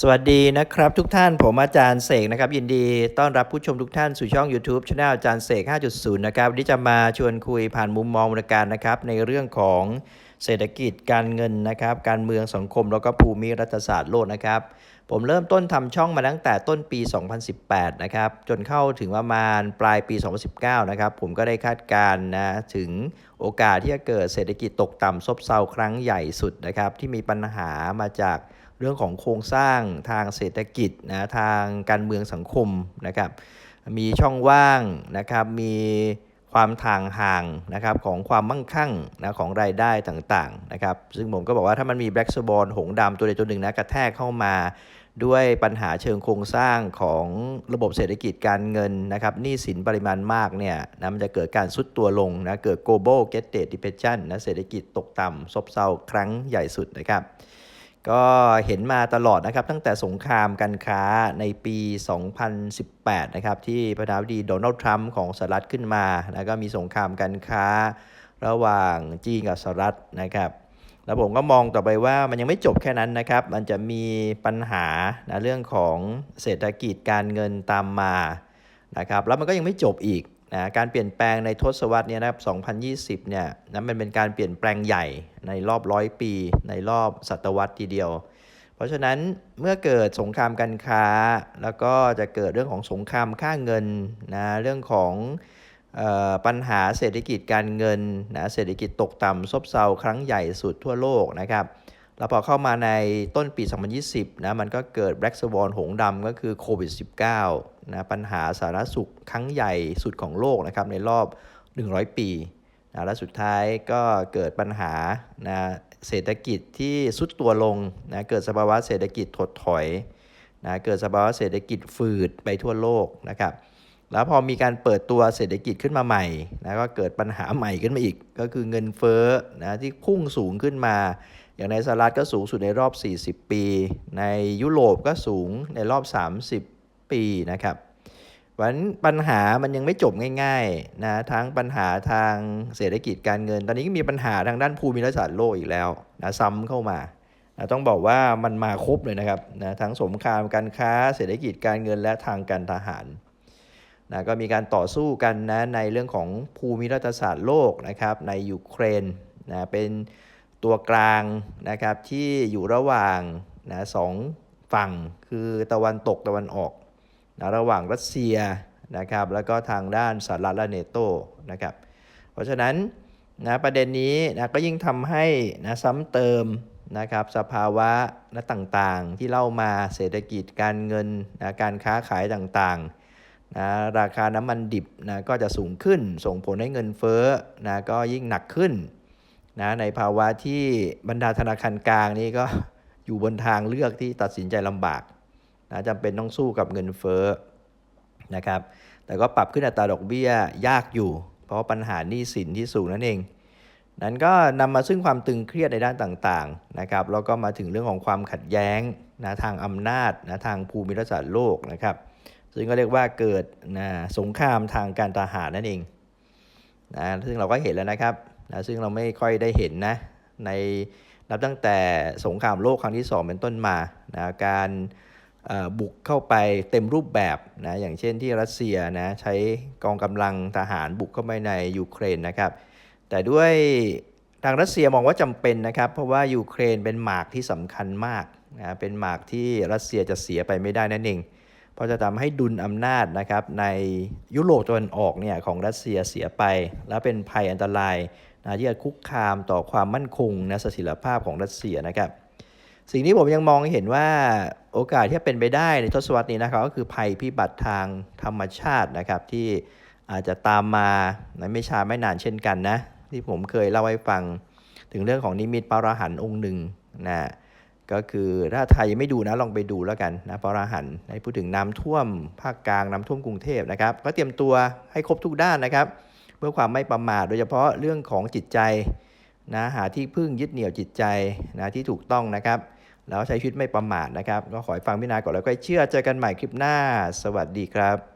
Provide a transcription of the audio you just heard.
สวัสดีนะครับทุกท่านผมอาจารย์เสกนะครับยินดีต้อนรับผู้ชมทุกท่านสู่ช่อง YouTube Channel อาจารย์เสก 5.0 นะครับวันนี้จะมาชวนคุยผ่านมุมมองบรการนะครับ ในเรื่องของเศรษฐกิจการเงินนะครับ การเมืองสังคมแล้วก็ภูมิรัฐศาสตร์โลกนะครับ ผมเริ่มต้นทำช่องมาตั้งแต่ต้นปี 2018 นะครับ จนเข้าถึงประมาณปลายปี 2019 นะครับ ผมก็ได้คาดการณ์นะถึงโอกาสที่จะเกิดเศรษฐกิจตกต่ำซบเซาครั้งใหญ่สุดนะครับ ที่มีปัญหามาจาก รื่องของโครงสร้างทางเศรษฐกิจนะทางการเมืองสังคมนะครับ มีช่องว่างนะครับมีความทางห่างนะครับของความมั่งคั่งนะของรายได้ต่างๆนะครับซึ่งผมก็บอกว่าถ้ามันมีแบล็กสบอลหงส์ดำตัวใดตัวหนึ่งนะกระแทกเข้ามาด้วยปัญหาเชิงโครงสร้างของระบบเศรษฐกิจการเงินนะครับหนี้สินปริมาณมากเนี่ยนะมันจะเกิดการซุดตัวลงนะเกิด global get d e depression นะเศรษฐกิจตกต่ำซบเซาครั้งใหญ่สุดนะครับ ก็เห็นมาตลอดนะครับ ตั้งแต่สงครามการค้าในปี 2018 นะครับ ที่ประธานาธิบดีโดนัลด์ทรัมป์ของสหรัฐขึ้นมา แล้วก็มีสงครามการค้าระหว่างจีนกับสหรัฐนะครับ แล้วผมก็มองต่อไปว่ามันยังไม่จบแค่นั้นนะครับ มันจะมีปัญหานะเรื่องของเศรษฐกิจการเงินตามมานะครับ แล้วมันก็ยังไม่จบอีก นะการเปลี่ยนแปลงในทศวรรษนี้นะครับ 2020 เนี่ยนะมันเป็นการเปลี่ยนแปลงใหญ่ในรอบร้อยปี ในรอบศตวรรษทีเดียว เพราะฉะนั้นเมื่อเกิดสงครามการค้า แล้วก็จะเกิดเรื่องของสงครามค่าเงินนะเรื่องของออปัญหาเศรษฐกิจการเงินนะเศรษฐกิจตกต่ำซบเซาครั้งใหญ่สุดทั่วโลกนะครับ แล้วพอเข้ามาในต้นปี 2020 นะ มันก็เกิด Black Swan หงดำก็คือโควิด -19 นะ ปัญหาสาธารณสุขครั้งใหญ่สุดของโลกนะครับ ในรอบ 100 ปีนะและสุดท้ายก็เกิดปัญหานะเศรษฐกิจที่สุดตัวลงนะ เกิดสภาวะเศรษฐกิจถดถอยนะ เกิดสภาวะเศรษฐกิจฝืดไปทั่วโลกนะครับ แล้วพอมีการเปิดตัวเศรษฐกิจขึ้นมาใหม่นะ ก็เกิดปัญหาใหม่ขึ้นมาอีก ก็คือเงินเฟ้อนะที่พุ่งสูงขึ้นมา อย่างในสหรัฐก็สูงสุดในรอบ 40 ปี ในยุโรปก็สูงในรอบ 30 ปีนะครับวันปัญหามันยังไม่จบง่ายๆนะทั้งปัญหาทางเศรษฐกิจการเงิน ตอนนี้ก็มีปัญหาทางด้านภูมิรัฐศาสตร์โลกอีกแล้วนะซ้ำเข้ามานะต้องบอกว่ามันมาครบเลยนะครับนะทั้งสงครามการค้าเศรษฐกิจการเงินและทางการทหารนะก็มีการต่อสู้กันนะในเรื่องของภูมิรัฐศาสตร์โลกนะครับในยูเครนนะเป็น ตัวกลางนะครับที่อยู่ระหว่างนะสองฝั่งคือตะวันตกตะวันออกนะระหว่างรัสเซียนะครับแล้วก็ทางด้านสหรัฐและเนโตนะครับเพราะฉะนั้นนะประเด็นนี้นะก็ยิ่งทำให้นะซ้ำเติมนะครับสภาวะนะต่างๆ ที่เล่ามาเศรษฐกิจการเงินนะการค้าขายต่างๆนะราคาน้ำมันดิบนะก็จะสูงขึ้นส่งผลให้เงินเฟ้อนะก็ยิ่งหนักขึ้น นะในภาวะที่บรรดาธนาคารกลางนี่ก็อยู่บนทางเลือกที่ตัดสินใจลำบากนะจำเป็นต้องสู้กับเงินเฟ้อนะครับ แต่ก็ปรับขึ้นอัตราดอกเบี้ยยากอยู่ เพราะปัญหาหนี้สินที่สูงนั่นเอง นั้นก็นำมาซึ่งความตึงเครียดในด้านต่างๆนะครับแล้วก็มาถึงเรื่องของความขัดแย้งนะทางอำนาจนะทางภูมิรัฐศาสตร์โลกนะครับซึ่งก็เรียกว่าเกิดนะสงครามทางการทหารนั่นเองนะซึ่งเราก็เห็นแล้วนะครับ นะซึ่งเราไม่ค่อยได้เห็นนะในนับตั้งแต่สงครามโลกครั้งที่ 2 เป็นต้นมานะการบุกเข้าไปเต็มรูปแบบนะอย่างเช่นที่รัสเซียนะใช้กองกำลังทหารบุกเข้าไปในยูเครนนะครับ แต่ด้วยทางรัสเซียมองว่าจำเป็นนะครับ เพราะว่ายูเครนเป็นหมากที่สำคัญมากนะเป็นหมากที่รัสเซียจะเสียไปไม่ได้นั่นเอง เพราะจะทำให้ดุลอำนาจนะครับในยุโรปตะวันออกเนี่ยของรัสเซียเสียไป และเป็นภัยอันตรายนะที่จะคุกคามต่อความมั่นคงนะเสถียรภาพของรัสเซียนะครับสิ่งที่ผมยังมองเห็นว่าโอกาสที่เป็นไปได้ในทศวรรษนี้นะครับก็คือภัยพิบัติทางธรรมชาตินะครับที่อาจจะตามมาในไม่ช้าไม่นานเช่นกันนะที่ผมเคยเล่าให้ฟังถึงเรื่องของนิมิตปาราหันองค์หนึ่งนะ ก็คือถ้าไทยยังไม่ดูนะลองไปดูแล้วกันนะปราหันในพูดถึงน้ำท่วมภาคกลางน้ำท่วมกรุงเทพนะครับ ก็เตรียมตัวให้ครบทุกด้านนะครับ เพื่อความไม่ประมาทโดยเฉพาะเรื่องของจิตใจนะหาที่พึ่งยึดเหนี่ยวจิตใจนะที่ถูกต้องนะครับ แล้วใช้ชีวิตไม่ประมาทนะครับ ก็ขอให้ฟังพินาก่อนแล้วก็เชื่อเจอกันใหม่คลิปหน้า สวัสดีครับ